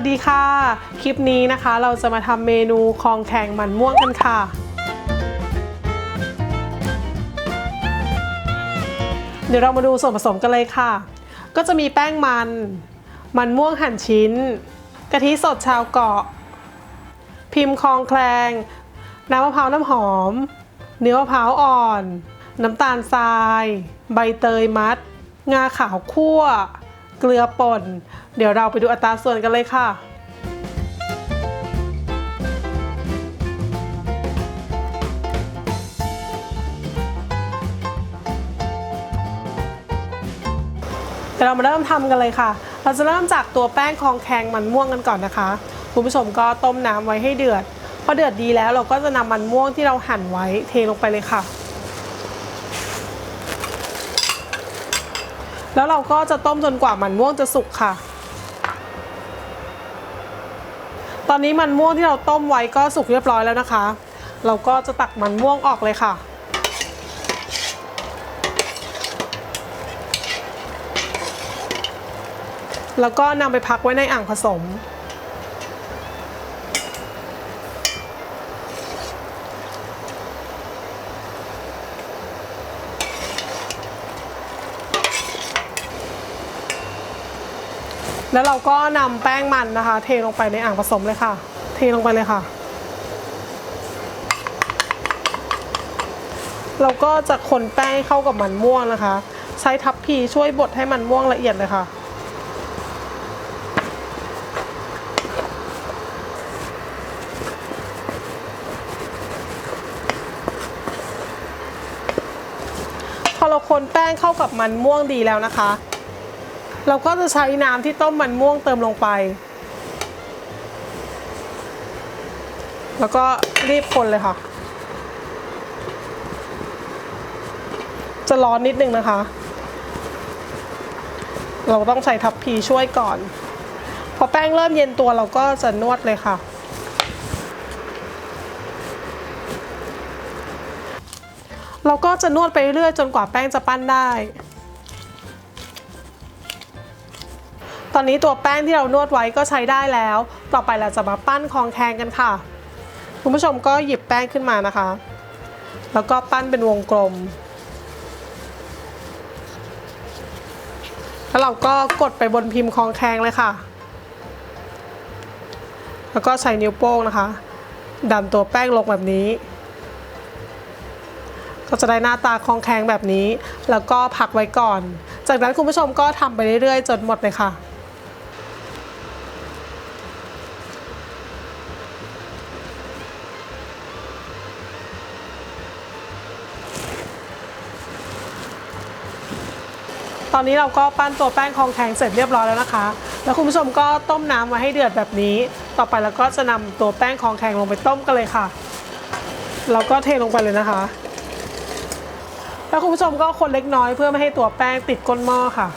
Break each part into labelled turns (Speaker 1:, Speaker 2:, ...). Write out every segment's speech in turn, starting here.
Speaker 1: วัสดีค่ะ คลิปนี้นะคะเราจะมาทำเมนูคองแข็งมันม่วงกันค่ะ เดี๋ยวเรามาดูส่วนผสมกันเลยค่ะ ก็จะมีแป้งมัน มันม่วงหั่นชิ้น กะทิสดชาวเกาะ พิมพ์คองแคลง น้ำมะพร้าวน้ำหอม เนื้อมะพร้าวอ่อน น้ำตาลทราย ใบเตยมัด งาขาวคั่ว เกลือป่น เดี๋ยวเราไปดูอัตราส่วนกันเลยค่ะ เดี๋ยวเรามาเริ่มทำกันเลยค่ะ เราจะเริ่มจากตัวแป้งคองแคงมันม่วงกันก่อนนะคะ คุณผู้ชมก็ต้มน้ำไว้ให้เดือด พอเดือดดีแล้วเราก็จะนำมันม่วงที่เราหั่นไว้เทลงไปเลยค่ะ แล้วเราก็จะต้มจนกว่ามันม่วงจะสุกค่ะ ตอนนี้มันม่วงที่เราต้มไว้ก็สุกเรียบร้อยแล้วนะคะ เราก็จะตักมันม่วงออกเลยค่ะแล้วก็นำไปพักไว้ในอ่างผสม แล้วเราก็นำแป้งมันนะคะ เทลงไปในอ่างผสมเลยค่ะ เทลงไปเลยค่ะ เราก็จะคนแป้งเข้ากับมันม่วงนะคะ ใช้ทัพพีช่วยบดให้มันม่วงละเอียดเลยค่ะพอเราคนแป้งเข้ากับมันม่วงดีแล้วนะคะ เราก็จะใช้น้ำที่ต้มมันม่วงเติมลงไป แล้วก็รีบคนเลยค่ะ จะร้อนนิดนึงนะคะ เราต้องใช้ทัพพีช่วยก่อน พอแป้งเริ่มเย็นตัวเราก็จะนวดเลยค่ะเราก็จะนวดไปเรื่อยจนกว่าแป้งจะปั้นได้ อนนี้ตัวแป้งที่เรานวดไว้ก็ใช้ได้แล้ว ต่อไปเราจะมาปั้นคองแคงกันค่ะ คุณผู้ชมก็หยิบแป้งขึ้นมานะคะ แล้วก็ปั้นเป็นวงกลม แล้วเราก็กดไปบนพิมพ์คองแคงเลยค่ะ แล้วก็ใช้นิ้วโป้งนะคะ ดันตัวแป้งลงแบบนี้ก็จะได้หน้าตาคองแคงแบบนี้ แล้วก็พักไว้ก่อน จากนั้นคุณผู้ชมก็ทำไปเรื่อยๆ จนหมดเลยค่ะ ตอนนี้เราก็ปั้นตัวแป้งคองแข็งเสร็จเรียบร้อยแล้วนะคะ แล้วคุณผู้ชมก็ต้มน้ำไว้ให้เดือดแบบนี้ ต่อไปเราก็จะนำตัวแป้งคองแข็งลงไปต้มกันเลยค่ะ เราก็เทลงไปเลยนะคะ แล้วคุณผู้ชมก็คนเล็กน้อยเพื่อไม่ให้ตัวแป้งติดก้นหม้อค่ะ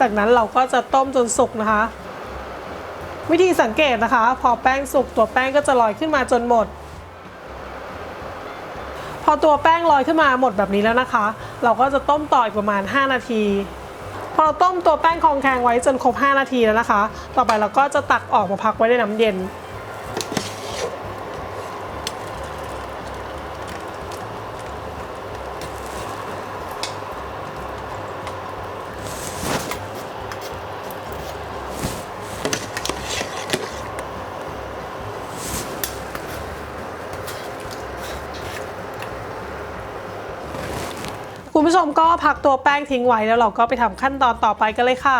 Speaker 1: จากนั้นเราก็จะต้มจนสุกนะคะ วิธีสังเกตนะคะ พอแป้งสุกตัวแป้งก็จะลอยขึ้นมาจนหมด พอตัวแป้งลอยขึ้นมาหมดแบบนี้แล้วนะคะ เราก็จะต้มต่ออีกประมาณ 5 นาที พอเราต้มตัวแป้งคองแข็งไว้จนครบ 5 นาทีแล้วนะคะ ต่อไปเราก็จะตักออกมาพักไว้ในน้ำเย็น ผู้ชมก็พักตัวแป้งทิ้งไว้แล้วเราก็ไปทำขั้นตอนต่อไปกันเลยค่ะ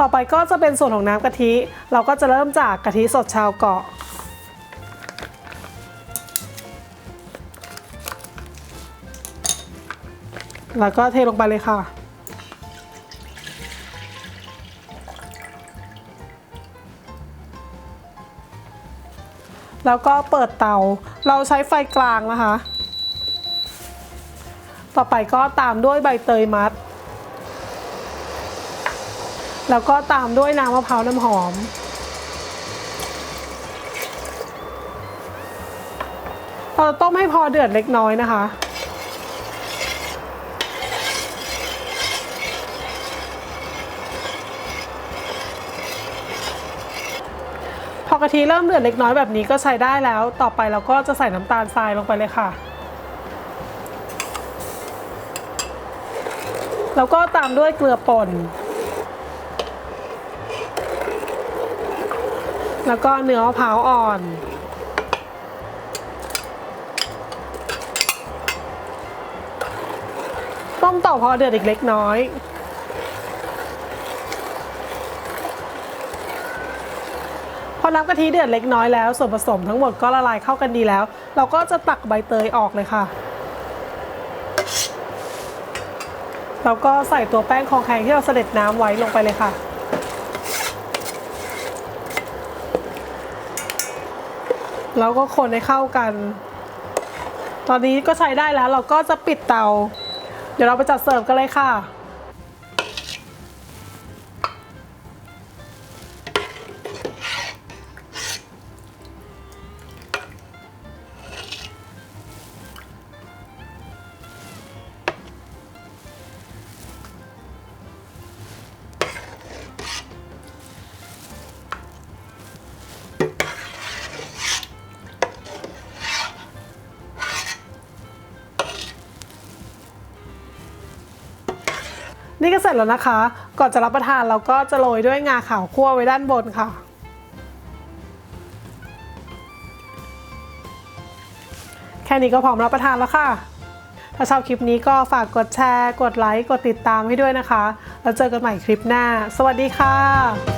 Speaker 1: ต่อไปก็จะเป็นส่วนของน้ำกะทิ เราก็จะเริ่มจากกะทิสดชาวเกาะ แล้วก็เทลงไปเลยค่ะแล้วก็เปิดเตา เราใช้ไฟกลางนะคะ ต่อไปก็ตามด้วยใบเตยมัด แล้วก็ตามด้วยน้ำมะพร้าวน้ำหอม เราต้มให้พอเดือดเล็กน้อยนะคะพอกะทิเริ่มเดือดเล็กน้อยแบบนี้ก็ใช้ได้แล้ว ต่อไปเราก็จะใส่น้ำตาลทรายลงไปเลยค่ะ แล้วก็ตามด้วยเกลือป่น แล้วก็เนื้อมะพร้าวอ่อน ต้มต่อพอเดือดอีกเล็กน้อยพอน้ำกะทิเดือดเล็กน้อยแล้วส่วนผสมทั้งหมดก็ละลายเข้ากันดีแล้ว เราก็จะตักใบเตยออกเลยค่ะ แล้วก็ใส่ตัวแป้งคองแข็งที่เราเสด็จน้ำไว้ลงไปเลยค่ะ แล้วก็คนให้เข้ากัน ตอนนี้ก็ใช้ได้แล้วเราก็จะปิดเตา เดี๋ยวเราไปจัดเสิร์ฟกันเลยค่ะ นี่ก็เสร็จแล้วนะคะ ก่อนจะรับประทานเราก็จะโรยด้วยงาขาวคั่วไว้ด้านบนค่ะ แค่นี้ก็พร้อมรับประทานแล้วค่ะ ถ้าชอบคลิปนี้ก็ฝากกดแชร์ กดไลค์ กดติดตามให้ด้วยนะคะ แล้วเจอกันใหม่คลิปหน้า สวัสดีค่ะ